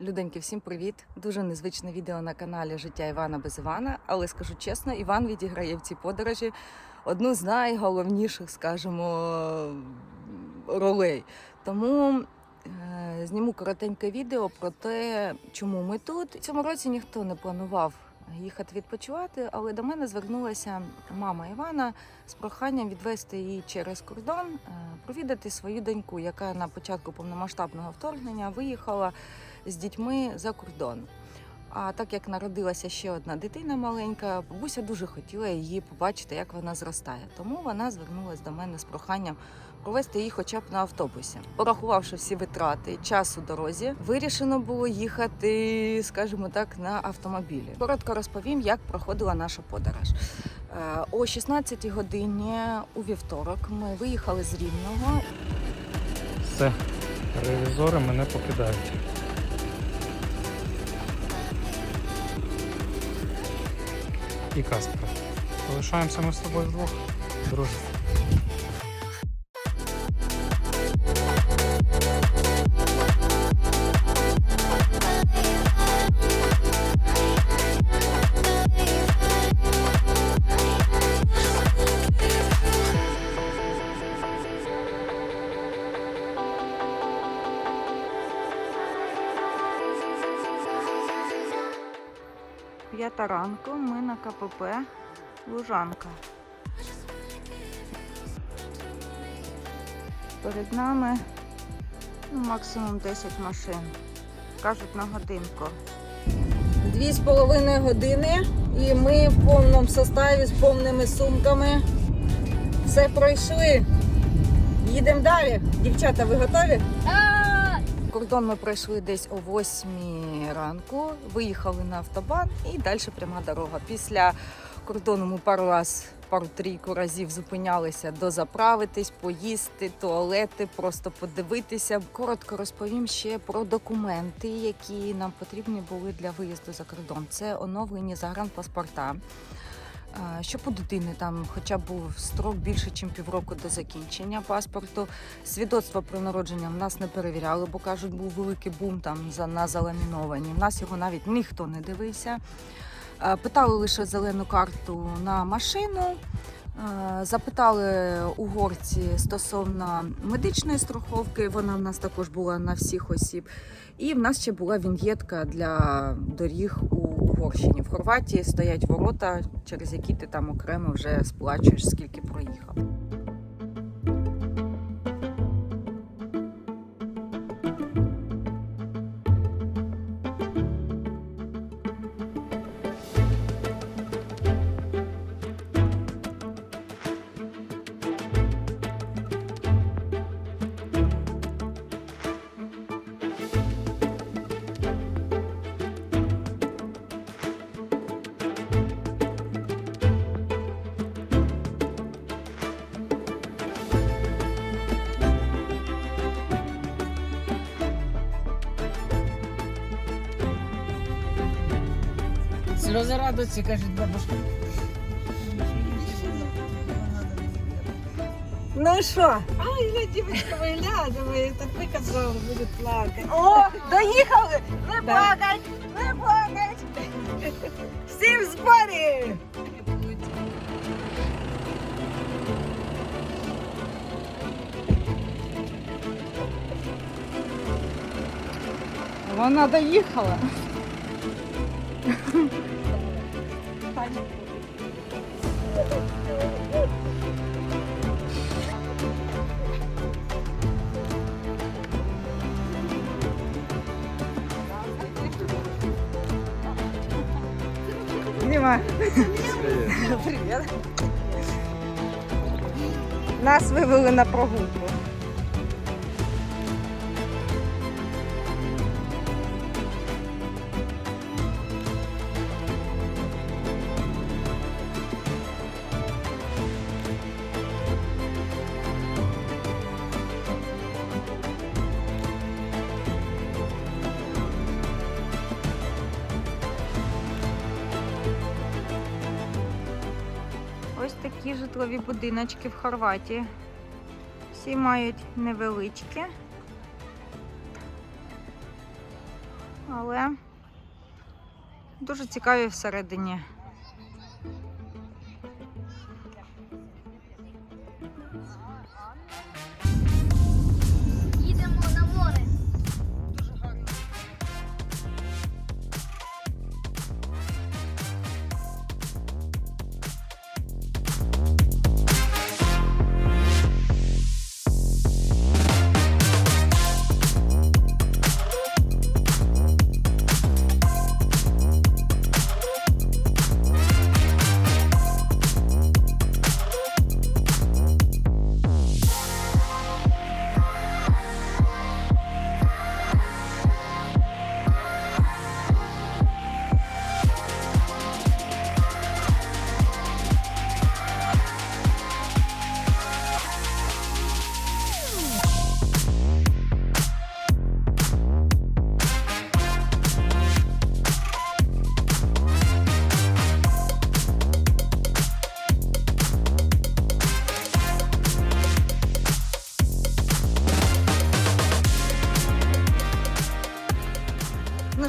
Люденьки, всім привіт! Дуже незвичне відео на каналі Життя Івана без Івана. Але скажу чесно, Іван відіграє в цій подорожі одну з найголовніших, скажімо, ролей. Тому е, зніму коротеньке відео про те, чому ми тут. Цьому році ніхто не планував їхати відпочивати, але до мене звернулася мама Івана з проханням відвести її через кордон, е, провідати свою доньку, яка на початку повномасштабного вторгнення виїхала з дітьми за кордон. А так як народилася ще одна дитина маленька, бабуся дуже хотіла її побачити, як вона зростає. Тому вона звернулася до мене з проханням провести її хоча б на автобусі. Порахувавши всі витрати, час у дорозі, вирішено було їхати, скажімо так, на автомобілі. Коротко розповім, як проходила наша подорож. Е, О 16 годині у вівторок ми виїхали з Рівного Все, ревізори мене покидають. І Каспер. Залишаємося ми з тобою вдвох, друже. П'ята ранку ми на КПП Лужанка. Перед нами ну, максимум 10 машин. Кажуть на годинку. Дві з половиною години і ми в повному составі з повними сумками. Все пройшли. Їдемо далі. Дівчата, ви готові? Кордон ми пройшли десь о 8 ранку, виїхали на автобан і далі пряма дорога. Після кордону ми пару раз, пару-трійку разів зупинялися дозаправитись, поїсти, туалети, просто подивитися. Коротко розповім ще про документи, які нам потрібні були для виїзду за кордон. Це оновлені загранпаспорта. Щоб у дитини там хоча б був строк більше, ніж півроку до закінчення паспорту. Свідоцтво про народження в нас не перевіряли, бо кажуть, був великий бум там на заламіновані. В нас його навіть ніхто не дивився. Питали лише зелену карту на машину. Запитали угорці стосовно медичної страховки. Вона в нас також була на всіх осіб. І в нас ще була віньєтка для доріг у Угорщині. В Хорватії стоять ворота, через які ти там окремо вже сплачуєш, скільки проїхав. Сльози радості, каже бабушка. Ну що? Ай, ля, дівчинка, ви ляда, ви так ви казали, буде плакати. О, доїхали! Не Да. плакать! Не плакать! Всі в зборі! Вона доїхала. Дима. Привет. Нас вивели на прогулку. Такі житлові будиночки в Хорватії. Всі мають невеличкі. але дуже цікаві всередині.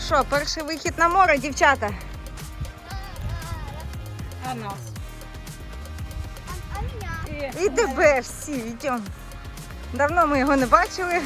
Що, перший вихід на море, дівчата. А нас? А, а мене? І, тебе всі, йдемо. Давно ми його не бачили.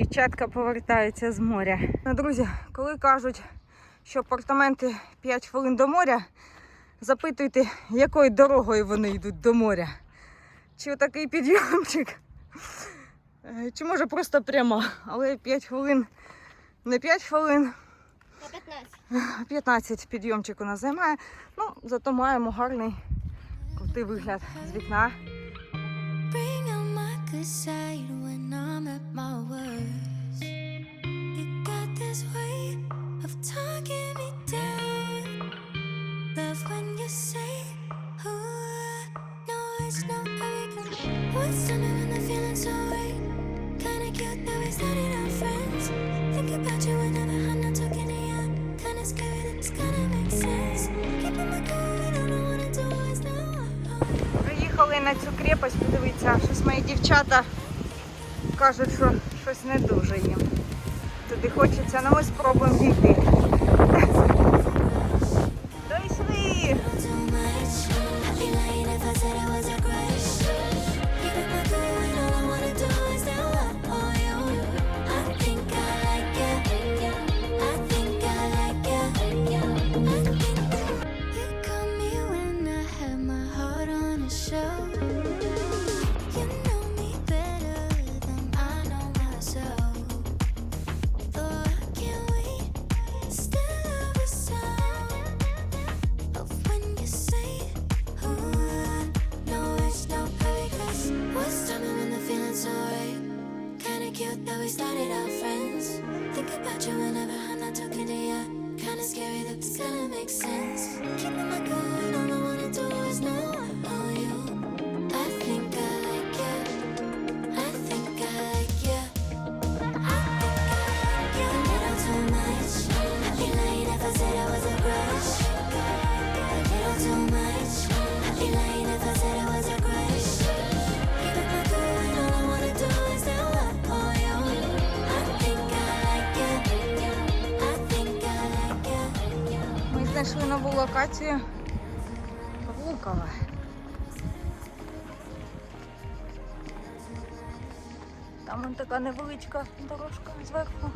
Дівчатка повертаються з моря. Ну, друзі, коли кажуть, що апартаменти 5 хвилин до моря, запитуйте, якою дорогою вони йдуть до моря. Чи отакий підйомчик, е, чи може просто прямо. Але 5 хвилин, не 5 хвилин, 15. а 15 підйомчик у нас займає. Ну, зато маємо гарний крутий вигляд з вікна. Out side when I'm at my worst. You got this way of talking me down. Love when you say, oh, no, it's not how. What's something when the feeling's so right? Kinda cute that we started our friends. Think about you whenever I'm not talking to you. Kinda scary that it's gonna На цю крепость, подивіться, щось мої дівчата кажуть, що щось не дуже їм. Туди хочеться, але ось спробуємо дійти. така невеличка дорожка зверху.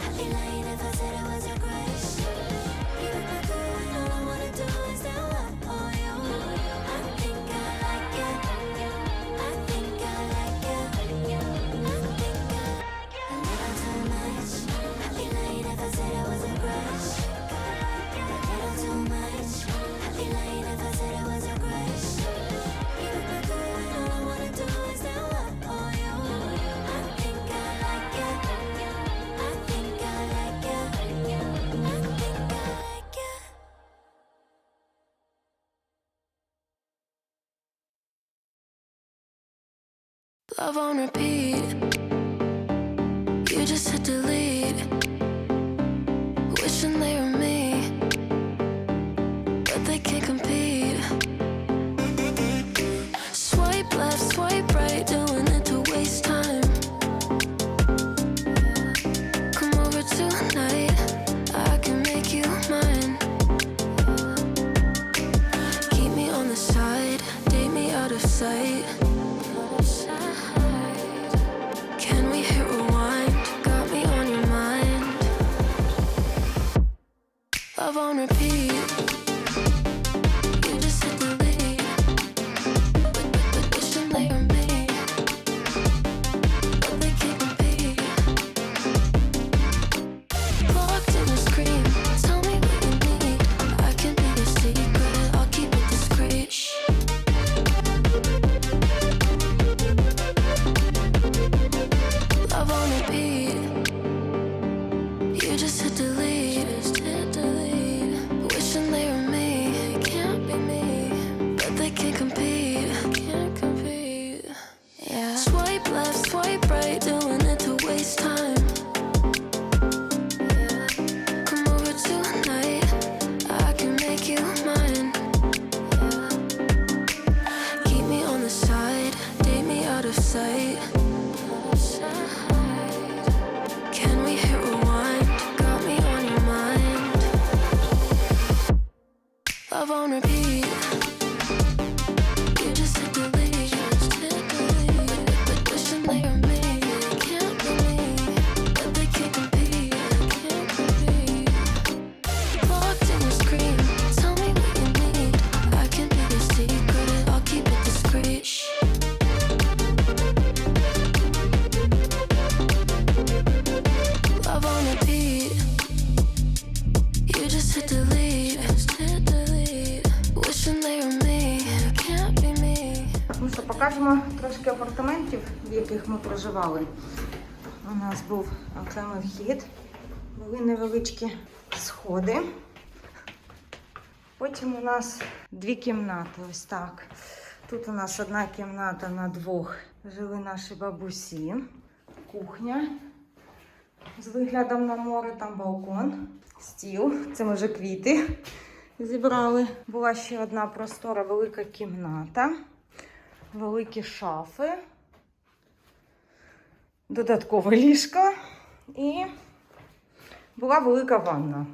I feel like if I said I wasn't great, you would be doing all I wanna do. Love on repeat. You just hit delete. Були невеличкі сходи. Потім у нас дві кімнати, ось так. Тут у нас одна кімната на двох. Жили наші бабусі, кухня з виглядом на море, там балкон, стіл. Це ми вже квіти зібрали. Була ще одна простора велика кімната великі шафи, додаткове ліжко і була велика ванна.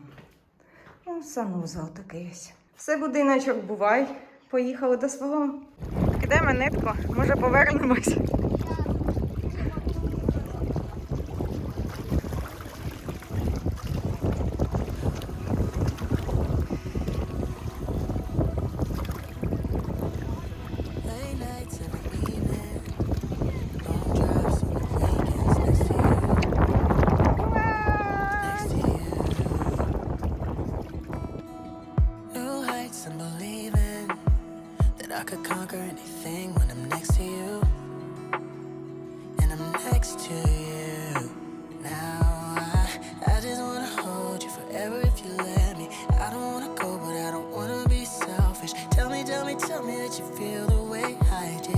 Ну, санузел такий ось. Все, будиночок, бувай. Поїхали до свого. Кидаємо нитку, може повернемось. I could conquer anything when I'm next to you. And I'm next to you. Now I, I just wanna hold you forever if you let me. I don't wanna go, but I don't wanna be selfish. Tell me, tell me, tell me that you feel the way I do.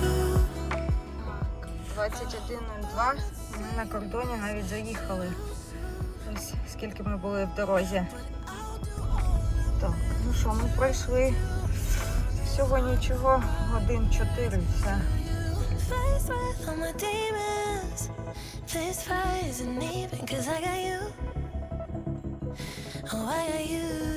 Moon. 21.02. На кордоні навіть заїхали. Ось скільки ми були в дорозі. Так, ну що, ми пройшли всього нічого, годин 4 все. Face fight isn't even cause I got you. Oh, I got you.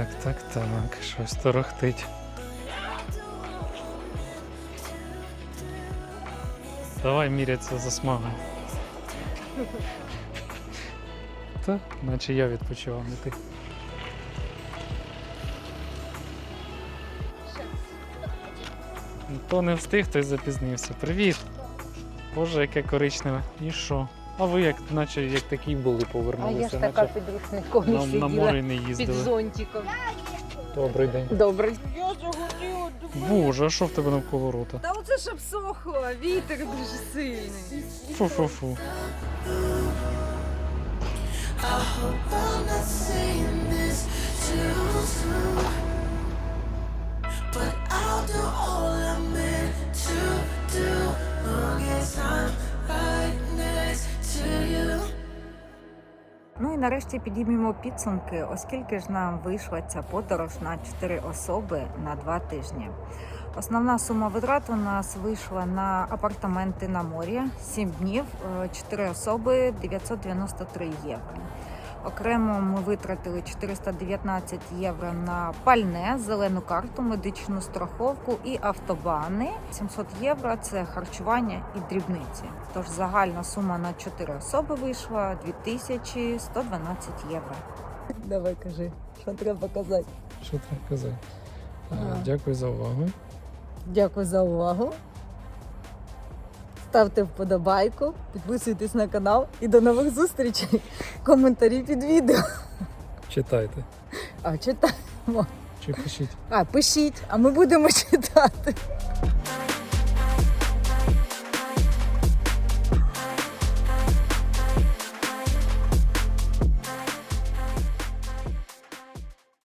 так, так, так, щось торохтить. Давай міряться засмагою. Та, наче я відпочивав не ти. Ну, Хто не встиг, той запізнився. Привіт! Боже, яке коричневе. І що? А ви як, наче як такі були, А повернулися, я ж така наче під рушником на, на сиділа море не під зонтиком. Добрий день. Добре. Я загоріла, Боже, а що в тебе навколо рота? Та оце ж обсохло, вітер дуже сильний. Фу-фу-фу. But I'll do all I'm meant to do. Long as I'm right Ну і нарешті підіймемо підсумки, оскільки ж нам вийшла ця подорож на 4 особи на 2 тижні. Основна сума витрат у нас вийшла на апартаменти на морі 7 днів, 4 особи 993 євро. Окремо ми витратили 419 євро на пальне, зелену карту, медичну страховку і автобани. 700 євро це харчування і дрібниці. Тож загальна сума на 4 особи вийшла 2112 євро. Давай кажи, що треба казати. Що там казати? Дякую за увагу. Дякую за увагу. Ставте вподобайку, підписуйтесь на канал і до нових зустрічей. Коментарі під відео. Читайте. А читаємо. Чи пишіть. А, пишіть, а ми будемо читати.